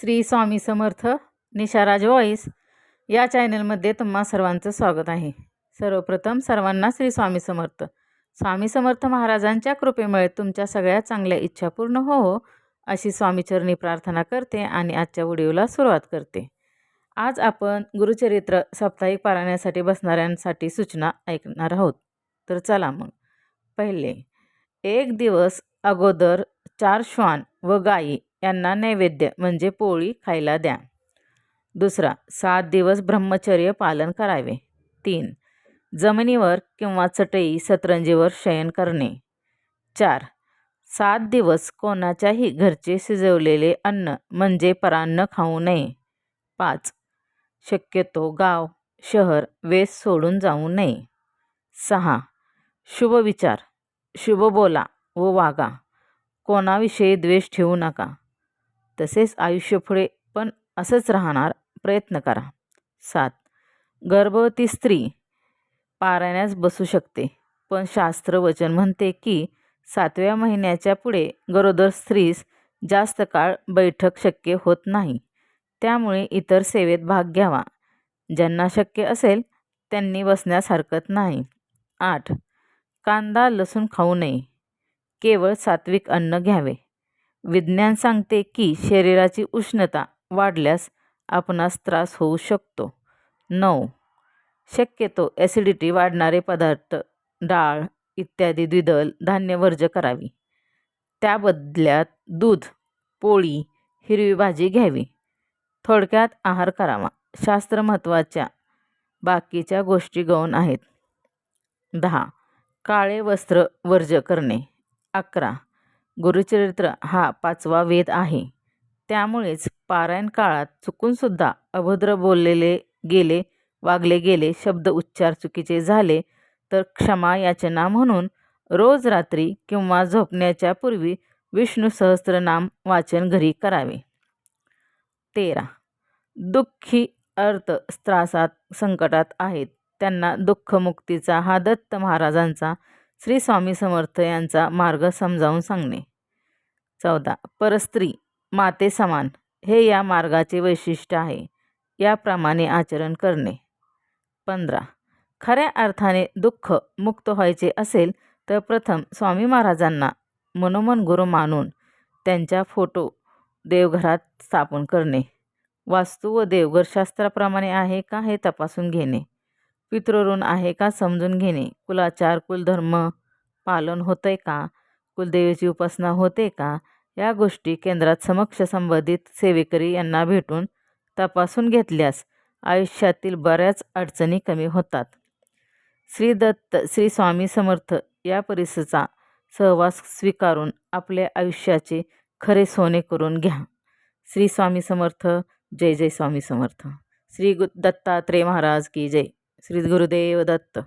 Shri Swami Samarth निशाराज voice या चॅनलमध्ये तुम्हा सर्वांचं स्वागत आहे. सर्वप्रथम सर्वांना श्री स्वामी समर्थ. स्वामी समर्थ महाराजांच्या कृपेमुळे तुमच्या सगळ्या चांगल्या इच्छा पूर्ण हो हो अशी स्वामीचरणी प्रार्थना करते आणि आजच्या व्हिडिओला सुरुवात करते. आज आपण गुरुचरित्र साप्ताहिक पारायणासाठी बसणाऱ्यांसाठी सूचना ऐकणार आहोत. तर चला मग. पहिले एक दिवस अगोदर चार श्वान व गायी यांना नैवेद्य म्हणजे पोळी खायला द्या. दुसरा सात दिवस ब्रह्मचर्य पालन करावे. तीन जमिनीवर किंवा चटई सतरंजीवर शयन करणे. चार सात दिवस कोणाच्याही घरचे शिजवलेले अन्न म्हणजे परान्न खाऊ नये. पाच शक्यतो गाव शहर वेस सोडून जाऊ नये. सहा शुभ विचार शुभ बोला व वागा. कोणाविषयी द्वेष ठेवू नका. तसेच आयुष्य पुढे पण असंच राहणार. प्रयत्न करा. सात. गर्भवती स्त्री पारायण्यास बसू शकते. पण शास्त्र वचन म्हणते की सातव्या महिन्याच्या पुढे गरोदर स्त्रीस जास्त काळ बैठक शक्य होत नाही. त्यामुळे इतर सेवेत भाग घ्यावा. ज्यांना शक्य असेल त्यांनी बसण्यास हरकत नाही. आठ. कांदा लसूण खाऊ नये. केवळ सात्विक अन्न घ्यावे. विज्ञान सांगते की शरीराची उष्णता वाढल्यास आपणास त्रास होऊ शकतो. नऊ. शक्यतो ॲसिडिटी वाढणारे पदार्थ डाळ इत्यादी द्विदल धान्य वर्ज करावी. त्या बदल्यात दूध पोळी हिरवी भाजी घ्यावी. थोडक्यात आहार करावा. शास्त्र महत्त्वाच्या बाकीच्या गोष्टी गौण आहेत. दहा. काळे वस्त्र वर्ज करणे. अकरा. गुरुचरित्र हा पाचवा वेद आहे. त्यामुळेच पारायण काळात चुकूनसुद्धा अभद्र बोललेले गेले वागले गेले शब्द उच्चार चुकीचे झाले तर क्षमा याचना म्हणून रोज रात्री किंवा झोपण्याच्या पूर्वी विष्णू सहस्रनाम वाचन घरी करावे. तेरा. दुःखी अर्थ त्रासात संकटात आहेत. त्यांना दुःखमुक्तीचा हा दत्त महाराजांचा श्री स्वामी समर्थ यांचा मार्ग समजावून सांगणे. चौदा. परस्त्री माते समान हे या मार्गाचे वैशिष्ट्य आहे. याप्रमाणे आचरण करणे. पंधरा. खऱ्या अर्थाने दुःख मुक्त व्हायचे असेल तर प्रथम स्वामी महाराजांना मनोमन गुरु मानून त्यांच्या फोटो देवघरात स्थापन करणे. वास्तू व देवघरशास्त्राप्रमाणे आहे का हे तपासून घेणे. पितृऋण आहे का समजून घेणे? कुलाचार कुलधर्म पालन होतंय आहे का? कुलदेवीची उपासना होते का? या गोष्टी केंद्रात समक्ष संबंधित सेवेकरी यांना भेटून तपासून घेतल्यास आयुष्यातील बऱ्याच अडचणी कमी होतात. श्री दत्त श्री स्वामी समर्थ या परिसचा सहवास स्वीकारून आपल्या आयुष्याचे खरे सोने करून घ्या. श्री स्वामी समर्थ जय जय स्वामी समर्थ. श्री दत्तात्रेय महाराज की जय. श्री गुरुदेव दत्त